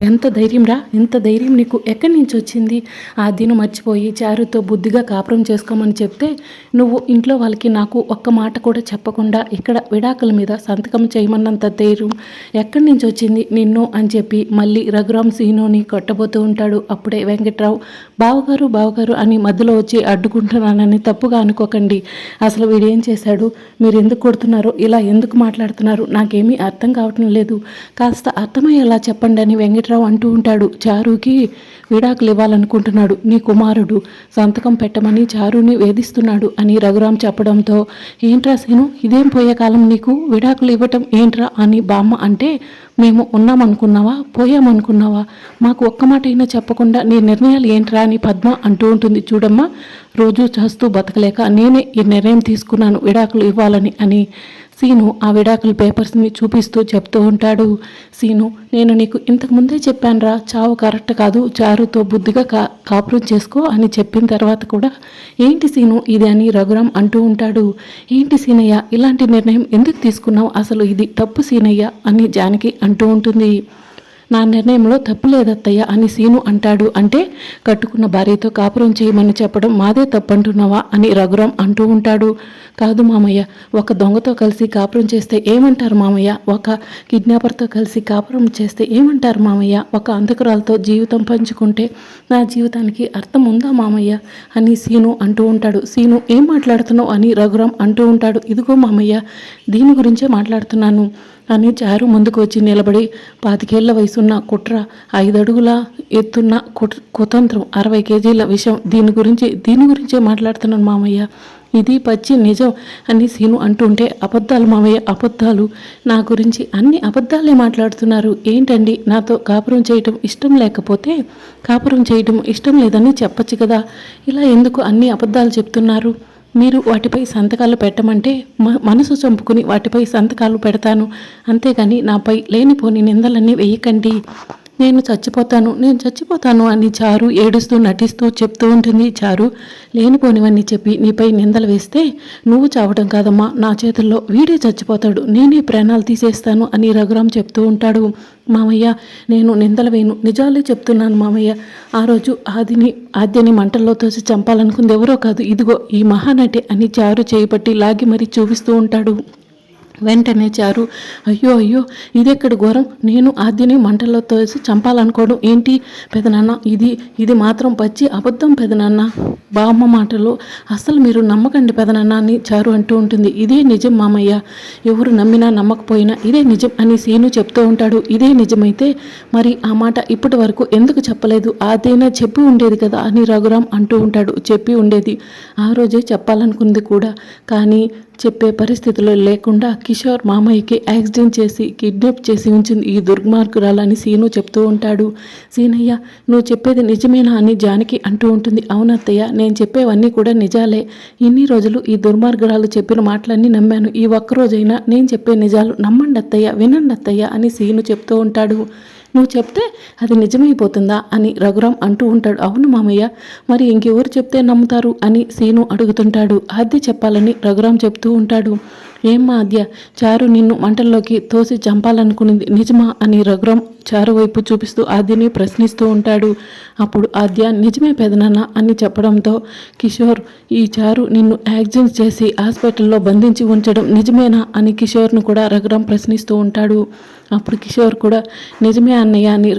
ఎంత ధైర్యం రా ఎంత ధైర్యం నీకు ఎక్కడి నుంచి వచ్చింది? ఆ దిను మర్చిపోయి చారుతో బుద్ధిగా కాపురం చేసుకోమని చెప్తే నువ్వు ఇంట్లో వాళ్ళకి నాకు ఒక్క మాట కూడా చెప్పకుండా ఇక్కడ విడాకుల మీద సంతకం చేయమన్నంత ధైర్యం ఎక్కడి నుంచి వచ్చింది నిన్ను అని చెప్పి మళ్ళీ రఘురామ్ సీనుని కొట్టబోతూ ఉంటాడు. అప్పుడే వెంకట్రావు బావగారు బావగారు అని మధ్యలో వచ్చి అడ్డుకుంటున్నానని తప్పుగా అనుకోకండి. అసలు వీడేం చేశాడు? మీరు ఎందుకు కొడుతున్నారు? ఇలా ఎందుకు మాట్లాడుతున్నారు? నాకేమీ అర్థం కావటం లేదు. కాస్త అర్థమయ్యేలా చెప్పండి అని వెంకట వెంకట్రావు అంటూ ఉంటాడు. చారుకి విడాకులు ఇవ్వాలనుకుంటున్నాడు. నీ కుమారుడు సంతకం పెట్టమని చారుని వేధిస్తున్నాడు అని రఘురాం చెప్పడంతో ఏంట్రా సేను ఇదేం పోయే కాలం నీకు? విడాకులు ఇవ్వటం ఏంట్రా అని బామ్మ అంటే మేము ఉన్నామనుకున్నావా? పోయామనుకున్నావా? మాకు ఒక్క మాట అయినా చెప్పకుండా నీ నిర్ణయాలు ఏంట్రా అని పద్మ అంటూ ఉంటుంది. చూడమ్మా రోజు చేస్తూ బతకలేక నేనే ఈ నిర్ణయం తీసుకున్నాను విడాకులు ఇవ్వాలని అని సీను ఆ విడాకుల పేపర్స్ని చూపిస్తూ చెప్తూ ఉంటాడు. సీను నేను నీకు ఇంతకు ముందే చెప్పానురా చావు కరెక్ట్ కాదు చారుతో బుద్ధిగా కా కాపురం చేసుకో అని చెప్పిన తర్వాత కూడా ఏంటి సీను ఇది అని రఘురాం అంటూ ఉంటాడు. ఏంటి సీనయ్య ఇలాంటి నిర్ణయం ఎందుకు తీసుకున్నావు? అసలు ఇది తప్పు సీనయ్య అని జానకి అంటూ ఉంటుంది. నా నిర్ణయంలో తప్పు లేదత్తయ్య అని సీను అంటాడు అంటే కట్టుకున్న భార్యతో కాపురం చేయమని చెప్పడం మాదే తప్పంటున్నావా అని రఘురాం అంటూ ఉంటాడు. కాదు మామయ్య ఒక దొంగతో కలిసి కాపురం చేస్తే ఏమంటారు మామయ్య? ఒక కిడ్నాపర్తో కలిసి కాపురం చేస్తే ఏమంటారు మామయ్య? ఒక అంధకురాలతో జీవితం పంచుకుంటే నా జీవితానికి అర్థం ఉందా మామయ్య? అని సీను అంటూ ఉంటాడు. సీను ఏం మాట్లాడుతున్నావు? అని రఘురాం అంటూ ఉంటాడు. ఇదిగో మామయ్య దీని గురించే మాట్లాడుతున్నాను. అని చారు ముందుకు వచ్చి నిలబడి పాతికేళ్ళ వయసున్న కుట్ర ఐదడుగుల ఎత్తున్న కుతంత్రం అరవై కేజీల విషయం దీని గురించి దీని గురించే మాట్లాడుతున్నాను మామయ్య. ఇది పచ్చి నిజం అని సీను అంటుంటే అబద్ధాలు మామయ్య అబద్ధాలు. నా గురించి అన్ని అబద్ధాలే మాట్లాడుతున్నారు. ఏంటండి? నాతో కాపురం చేయటం ఇష్టం లేకపోతే కాపురం చేయటం ఇష్టం లేదని చెప్పచ్చు కదా. ఇలా ఎందుకు అన్ని అబద్ధాలు చెప్తున్నారు? మీరు వాటిపై సంతకాలు పెట్టమంటే మనసు చంపుకుని వాటిపై సంతకాలు పెడతాను. అంతేగాని నాపై లేనిపోని నిందలన్నీ వేయకండి. నేను చచ్చిపోతాను నేను చచ్చిపోతాను అని చారు ఏడుస్తూ నటిస్తూ చెప్తూ ఉంటుంది. చారు లేనిపోనివన్నీ చెప్పి నీపై నిందలు వేస్తే నువ్వు చావటం కాదమ్మా. నా చేతుల్లో వీడే చచ్చిపోతాడు. నేనే ప్రాణాలు తీసేస్తాను అని రఘురాం చెప్తూ ఉంటాడు. మామయ్య నేను నిందలు వేను నిజాలే చెప్తున్నాను మామయ్య. ఆ రోజు ఆదిని ఆద్యని మంటల్లో తోసి చంపాలనుకుంది ఎవరో కాదు. ఇదిగో ఈ మహానటి అని చారు చేయబట్టి లాగి మరీ చూపిస్తూ ఉంటాడు. వెంటనే చారు. అయ్యో అయ్యో ఇదెక్కడ ఘోరం? నేను ఆద్యని మంటల్లో తోసి చంపాలనుకోవడం ఏంటి? పెదనాన్న ఇది ఇది మాత్రం పచ్చి అబద్ధం పెదనాన్న. బామ్మ మాటలు అసలు మీరు నమ్మకండి పెదనాన్న అని చారు అంటూ ఉంటుంది. ఇదే నిజం మామయ్య. ఎవరు నమ్మినా నమ్మకపోయినా ఇదే నిజం అని సీను చెప్తూ ఉంటాడు. ఇదే నిజమైతే మరి ఆ మాట ఇప్పటి వరకు ఎందుకు చెప్పలేదు? అదైనా చెప్పి ఉండేది కదా అని రఘురాం అంటూ ఉంటాడు. చెప్పి ఉండేది ఆ రోజే చెప్పాలనుకుంది కూడా. కానీ చెప్పే పరిస్థితిలో లేకుండా కిషోర్ మామయ్యకి యాక్సిడెంట్ చేసి కిడ్నాప్ చేసి ఉంచింది ఈ దుర్మార్గురాలని సీను చెప్తూ ఉంటాడు. సీనయ్య నువ్వు చెప్పేది నిజమేనా అని జానకి అంటూ ఉంటుంది. అవునత్తయ్య నేను చెప్పేవన్నీ కూడా నిజాలే. ఇన్ని రోజులు ఈ దుర్మార్గురాలు చెప్పిన మాటలన్నీ నమ్మాను. ఈ ఒక్కరోజైనా నేను చెప్పే నిజాలు నమ్మండి అత్తయ్య వినండి అత్తయ్య అని సీను చెప్తూ ఉంటాడు. నువ్వు చెప్తే అది నిజమైపోతుందా అని రఘురాం అంటూ ఉంటాడు. అవును మామయ్య మరి ఇంకెవరు చెప్తే నమ్ముతారు అని సీను అడుగుతుంటాడు. ఆద్య చెప్పాలని రఘురాం చెప్తూ ఉంటాడు. ఏం ఆద్య చారు నిన్ను మంటల్లోకి తోసి చంపాలనుకునింది. నిజమా అని రఘురాం చారు వైపు చూపిస్తూ ఆద్యని ప్రశ్నిస్తూ ఉంటాడు. అప్పుడు ఆద్య నిజమే పెదనాన్న అని చెప్పడంతో కిషోర్ ఈ చారు నిన్ను యాక్సిడెంట్ చేసి హాస్పిటల్లో బంధించి ఉంచడం నిజమేనా అని కిషోర్ను కూడా రఘురాం ప్రశ్నిస్తూ ఉంటాడు. అప్పుడు కిషోర్ కూడా నిజమే అన్నయ్య అని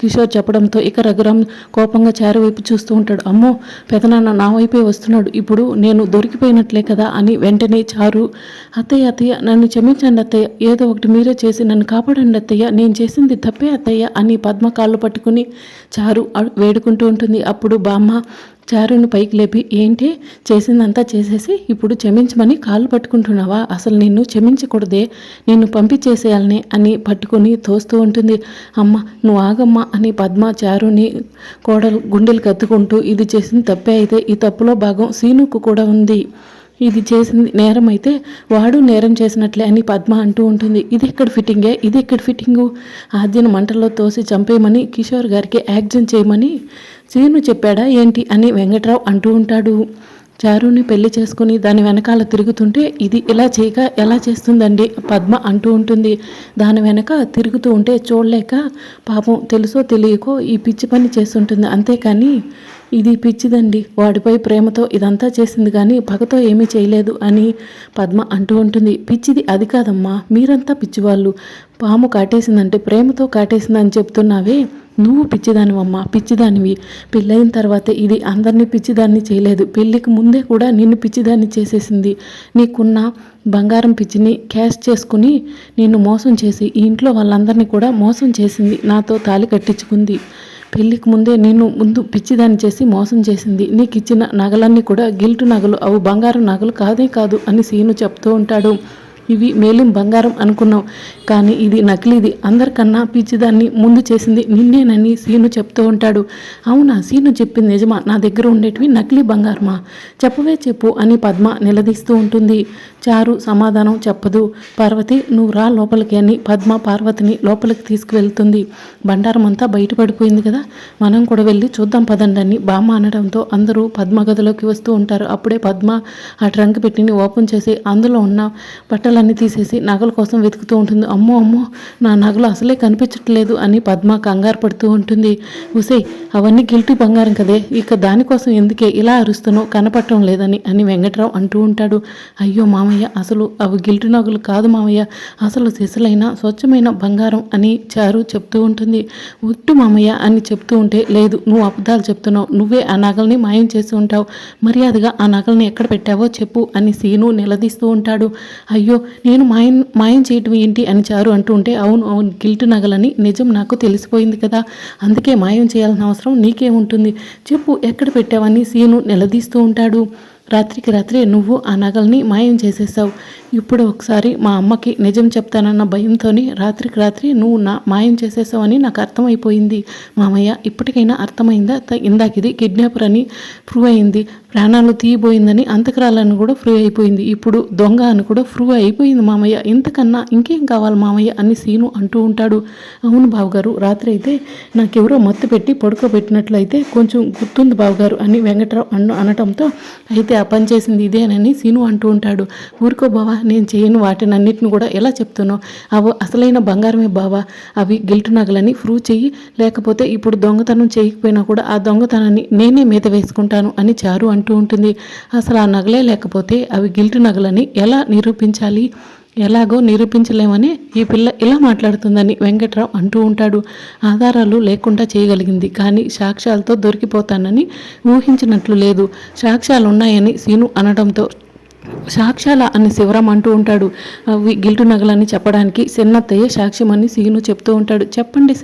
కిషోర్ చెప్పడంతో ఇక రఘురాం కోపంగా చారు వైపు చూస్తూ ఉంటాడు. అమ్మో పెదనాన్న నా వైపే వస్తున్నాడు. ఇప్పుడు నేను దొరికిపోయినట్లే కదా అని వెంటనే చారు అత్తయ్య అత్తయ్య నన్ను క్షమించండి అత్తయ్య. ఏదో ఒకటి మీరే చేసి నన్ను కాపాడండి అత్తయ్య. నేను చేసింది తప్పే అత్తయ్య అని పద్మ కాళ్ళు పట్టుకుని చారు వేడుకుంటూ ఉంటుంది. అప్పుడు బామ్మ చారుని పైకి లేపి ఏంటి? చేసిందంతా చేసేసి ఇప్పుడు క్షమించమని కాళ్ళు పట్టుకుంటున్నావా? అసలు నిన్ను క్షమించకూడదే. నిన్ను పంపించేసేయాలని అని పట్టుకొని తోస్తూ ఉంటుంది. అమ్మ నువ్వు ఆగమ్మా అని పద్మ చారుని కోడలు గుండెలు కత్తుకుంటూ ఇది చేసింది తప్పే అయితే ఈ తప్పులో భాగం సీనుకు కూడా ఉంది. ఇది చేసింది నేరం అయితే వాడు నేరం చేసినట్లే అని పద్మ అంటూ ఉంటుంది. ఇది ఎక్కడ ఫిట్టింగే? ఇది ఎక్కడ ఫిట్టింగు? ఆద్యను మంటల్లో తోసి చంపేయమని కిషోర్ గారికి యాక్షన్ చేయమని సీను చెప్పాడా? ఏంటి అని వెంకట్రావు అంటూ ఉంటాడు. చారుని పెళ్ళి చేసుకుని దాని వెనకాల తిరుగుతుంటే ఇది ఇలా చేయక ఎలా చేస్తుందండి? పద్మ అంటూ ఉంటుంది. దాని వెనక తిరుగుతూ ఉంటే చూడలేక పాపం తెలుసో తెలియకో ఈ పిచ్చి పని చేస్తుంటుంది. అంతేకాని ఇది పిచ్చిదండి. వాడిపై ప్రేమతో ఇదంతా చేసింది కానీ పగతో ఏమీ చేయలేదు అని పద్మ అంటూ ఉంటుంది. పిచ్చిది అది కాదమ్మా. మీరంతా పిచ్చివాళ్ళు. పాము కాటేసిందంటే ప్రేమతో కాటేసిందని చెప్తున్నావే? నువ్వు పిచ్చిదానివమ్మా. పిచ్చిదానివి. పెళ్ళైన తర్వాత ఇది అందరినీ పిచ్చిదాన్ని చేయలేదు. పెళ్ళికి ముందే కూడా నిన్ను పిచ్చిదాన్ని చేసేసింది. నీకున్న బంగారం పిచ్చిని క్యాష్ చేసుకుని నిన్ను మోసం చేసి ఈ ఇంట్లో వాళ్ళందరినీ కూడా మోసం చేసింది. నాతో తాలి కట్టించుకుంది. పెళ్ళికి ముందే నేను ముందు పిచ్చిదాన్ని చేసి మోసం చేసింది. నీకు ఇచ్చిన నగలన్నీ కూడా గిల్టు నగలు అవి బంగారం నగలు కాదే కాదు అని సీను చెప్తూ ఉంటాడు. ఇవి మేలిం బంగారం అనుకున్నావు కానీ ఇది నకిలీది. అందరికన్నా పిచ్చిదాన్ని ముందు చేసింది నిన్నేనని సీను చెప్తూ ఉంటాడు. అవునా? సీను చెప్పింది నిజమా? నా దగ్గర ఉండేటివి నకిలీ బంగారమా? చెప్పవే చెప్పు అని పద్మ నిలదీస్తూ ఉంటుంది. చారు సమాధానం చెప్పదు. పార్వతి నువ్వు రా లోపలికి అని పద్మ పార్వతిని లోపలికి తీసుకువెళ్తుంది. బండారం అంతా బయటపడిపోయింది కదా? మనం కూడా వెళ్ళి చూద్దాం పదండి అని బామ్మ అనడంతో అందరూ పద్మ గదిలోకి వస్తూ ఉంటారు. అప్పుడే పద్మ ఆ ట్రంక్ పెట్టిని ఓపెన్ చేసి అందులో ఉన్న బట్టలన్నీ తీసేసి నగల కోసం వెతుకుతూ ఉంటుంది. అమ్మో అమ్మో నా నగలు అసలే కనిపించట్లేదు అని పద్మ కంగారు పడుతూ ఉంటుంది. ఉసే అవన్నీ గిల్టీ బంగారం కదే. ఇక దానికోసం ఎందుకే ఇలా అరుస్తున్నావు కనపడటం లేదని అని వెంకట్రావు అంటూ ఉంటాడు. అయ్యో మామ మామయ్య అసలు అవి గిల్టు నగలు కాదు మామయ్య. అసలు సిసలైన స్వచ్ఛమైన బంగారం అని చారు చెప్తూ ఉంటుంది. ఒట్టు మామయ్య అని చెప్తూ ఉంటే లేదు నువ్వు అబద్ధాలు చెప్తున్నావు. నువ్వే ఆ నగల్ని మాయం చేసి ఉంటావు. మర్యాదగా ఆ నగల్ని ఎక్కడ పెట్టావో చెప్పు అని సీను నిలదీస్తూ ఉంటాడు. అయ్యో నేను మాయం మాయం చేయటం ఏంటి అని చారు అంటూ ఉంటే అవును అవును గిల్టు నగలని నిజం నాకు తెలిసిపోయింది కదా. అందుకే మాయం చేయాల్సిన అవసరం నీకేముంటుంది చెప్పు ఎక్కడ పెట్టావని సీను నిలదీస్తూ ఉంటాడు. రాత్రికి రాత్రి నువ్వు ఆ నగల్ని మాయం చేసేసావు ఇప్పుడు ఒకసారి మా అమ్మకి నిజం చెప్తానన్న భయంతోనే రాత్రికి రాత్రి నువ్వు నా మాయం చేసేసావని నాకు అర్థమైపోయింది. మామయ్య ఇప్పటికైనా అర్థమైందా? త- ఇందాకిది కిడ్నాపర్ అని ప్రూవ్ అయింది. ప్రాణాలు తీయబోయిందని అంతకరాలను కూడా ఫ్రూ అయిపోయింది. ఇప్పుడు దొంగ అని కూడా ప్రూవ్ అయిపోయింది మామయ్య. ఇంతకన్నా ఇంకేం కావాలి మామయ్య అని సీను అంటూ ఉంటాడు. అవును బావగారు రాత్రి అయితే నాకెవరో మత్తు పెట్టి పడుకోబెట్టినట్లయితే కొంచెం గుర్తుంది బావగారు అని వెంకటరావు అన్న అనటంతో అయితే ఆ పని చేసింది ఇదేనని సీను అంటూ ఉంటాడు. ఊరుకో బావా నేను చేయను వాటిని అన్నిటిని కూడా ఎలా చెప్తున్నావు అవి అసలైన బంగారమే బావా. అవి గిల్టు నగలని ప్రూవ్ చెయ్యి. లేకపోతే ఇప్పుడు దొంగతనం చేయకపోయినా కూడా ఆ దొంగతనాన్ని నేనే మీద వేసుకుంటాను అని చారు అంటూ ఉంటుంది. అసలు ఆ నగలే లేకపోతే అవి గిల్టు నగలని ఎలా నిరూపించాలి? ఎలాగో నిరూపించలేమని ఈ పిల్ల ఇలా మాట్లాడుతుందని వెంకట్రావు అంటూ ఉంటాడు. ఆధారాలు లేకుండా చేయగలిగింది. కానీ సాక్ష్యాలతో దొరికిపోతానని ఊహించినట్లు లేదు. సాక్ష్యాలు ఉన్నాయని సీను అనడంతో సాక్ష్యాల అని శివరాం అంటూ ఉంటాడు. అవి గిల్టు నగలని చెప్పడానికి చిన్నత్తయ్య సాక్ష్యం అని సీను చెప్తూ ఉంటాడు. చెప్పండి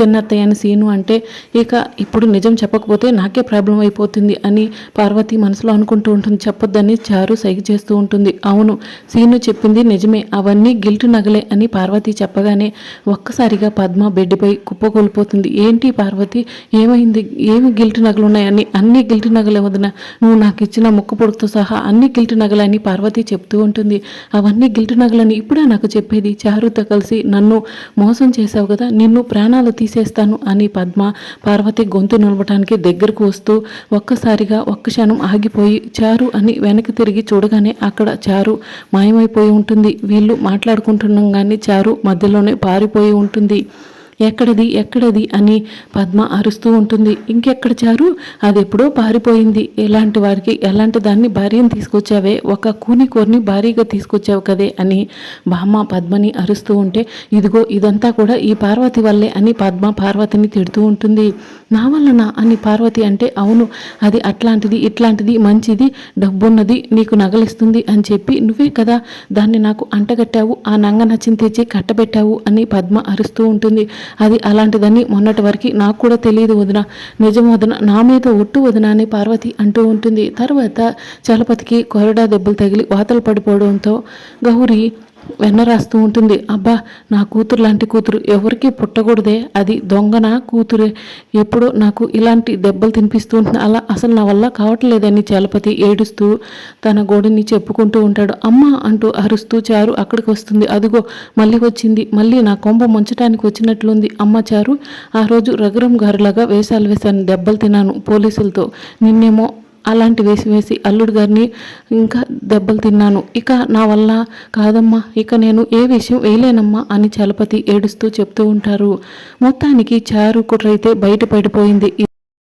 చిన్నత్తయ్య అని సీను అంటే ఇక ఇప్పుడు నిజం చెప్పకపోతే నాకే ప్రాబ్లం అయిపోతుంది అని పార్వతి మనసులో అనుకుంటూ ఉంటుంది. చెప్పొద్దని చారు సైగ చేస్తూ ఉంటుంది. అవును సీను చెప్పింది నిజమే. అవన్నీ గిల్టు నగలే అని పార్వతి చెప్పగానే ఒక్కసారిగా పద్మ బెడ్పై కుప్పకోల్పోతుంది ఏంటి పార్వతి ఏమైంది? ఏమి గిల్టు నగలు ఉన్నాయని అన్ని గిల్టు నగలే వదిన. నువ్వు నాకు ఇచ్చిన ముక్కు పొడుకుతో సహా అన్ని గిల్టు నగలని పార్వతి చెప్తూ ఉంటుంది అవన్నీ గిల్టు నగలని ఇప్పుడే నాకు చెప్పేది. చారుతో కలిసి నన్ను మోసం చేశావు కదా నిన్ను ప్రాణాలు తీసేస్తాను అని పద్మ పార్వతి గొంతు నిలవటానికి దగ్గరకు వస్తూ ఒక్కసారిగా ఒక్క క్షణం ఆగిపోయి చారు అని వెనక్కి తిరిగి చూడగానే అక్కడ చారు మాయమైపోయి ఉంటుంది. వీళ్ళు మాట్లాడుకుంటున్నాం కానీ చారు మధ్యలోనే పారిపోయి ఉంటుంది. ఎక్కడది ఎక్కడది అని పద్మ అరుస్తూ ఉంటుంది. ఇంకెక్కడ చారు? అది ఎప్పుడో పారిపోయింది. ఎలాంటి వారికి ఎలాంటి దాన్ని భార్యను తీసుకొచ్చావే? ఒక కూని కోరిని భారీగా తీసుకొచ్చావు కదే అని బామ్మ పద్మని అరుస్తూ ఉంటే ఇదిగో ఇదంతా కూడా ఈ పార్వతి వల్లే అని పద్మ పార్వతిని తిడుతూ ఉంటుంది. నా వల్లనా? అని పార్వతి అంటే అవును అది అట్లాంటిది ఇట్లాంటిది మంచిది డబ్బున్నది నీకు నగలిస్తుంది అని చెప్పి నువ్వే కదా దాన్ని నాకు అంటగట్టావు ఆ నంగ నచ్చిన తెచ్చి కట్టబెట్టావు అని పద్మ అరుస్తూ ఉంటుంది. అది అలాంటిదని మొన్నటి వరకు నాకు కూడా తెలియదు వదిన. నిజం వదిన నా మీద ఒట్టు వదిన అని పార్వతి అంటూ ఉంటుంది. తర్వాత చలపతికి కొరడా దెబ్బలు తగిలి వాతలు పడిపోవడంతో గౌరి వెన్న రాస్తూ ఉంటుంది. అబ్బా నా కూతురు లాంటి కూతురు ఎవరికి పుట్టకూడదే. అది దొంగన కూతురే? ఎప్పుడో నాకు ఇలాంటి దెబ్బలు తినిపిస్తూ ఉంటుంది అలా అసలు నా వల్ల కావట్లేదని చలపతి ఏడుస్తూ తన గోడిని చెప్పుకుంటూ ఉంటాడు. అమ్మ అంటూ అరుస్తూ చారు అక్కడికి వస్తుంది. అదిగో మళ్ళీ వచ్చింది. మళ్ళీ నా కొంప ముంచడానికి వచ్చినట్లుంది. అమ్మ చారు ఆ రోజు రఘురం గారులాగా వేషాలు వేశాను దెబ్బలు తిన్నాను పోలీసులతో. నిన్నేమో అలాంటి వేసి వేసి అల్లుడు గారిని ఇంకా దెబ్బలు తిన్నాను. ఇక నా వల్ల కాదమ్మా ఇక నేను ఏ విషయం వేయలేనమ్మా అని చలపతి ఏడుస్తూ చెప్తూ ఉంటారు. మొత్తానికి చారు కుట్రైతే బయట పడిపోయింది.